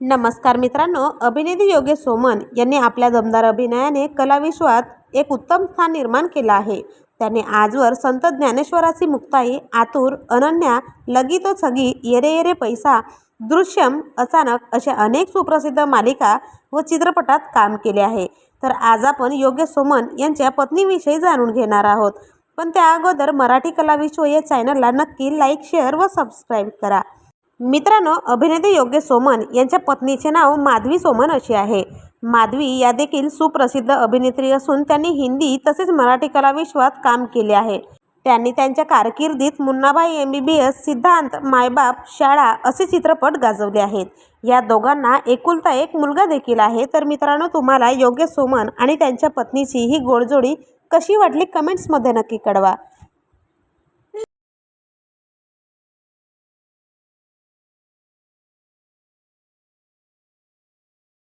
नमस्कार मित्रांनो अभिनेते योगेश सोमन यांनी आपल्या दमदार अभिनयाने कलाविश्वात एक उत्तम स्थान निर्माण केलं आहे. त्याने आजवर संत ज्ञानेश्वराची मुक्ताई आतुर अनन्या लगी तो सगी येरे येरे पैसा दृश्यम अचानक अशा अनेक सुप्रसिद्ध मालिका व चित्रपटात काम केले आहे. तर आज आपण योगेश सोमन यांच्या पत्नीविषयी जाणून घेणार आहोत. पण त्या अगोदर मराठी कलाविश्व या चॅनलला नक्की लाईक शेअर व सबस्क्राईब करा. मित्रांनो अभिनेते योगेश सोमन यांच्या पत्नीचे नाव माधवी सोमन असे आहे. माधवी या देखील सुप्रसिद्ध अभिनेत्री असून त्यांनी हिंदी तसेच मराठी कलाविश्वात काम केले आहे. त्यांनी त्यांच्या कारकिर्दीत Munnabhai M B B S सिद्धांत मायबाप शाळा असे चित्रपट गाजवले आहेत. या दोघांना एकुलता एक मुलगा देखील आहे. तर मित्रांनो तुम्हाला योगेश सोमन आणि त्यांच्या पत्नीची ही गोडजोडी कशी वाटली कमेंट्समध्ये नक्की कळवा.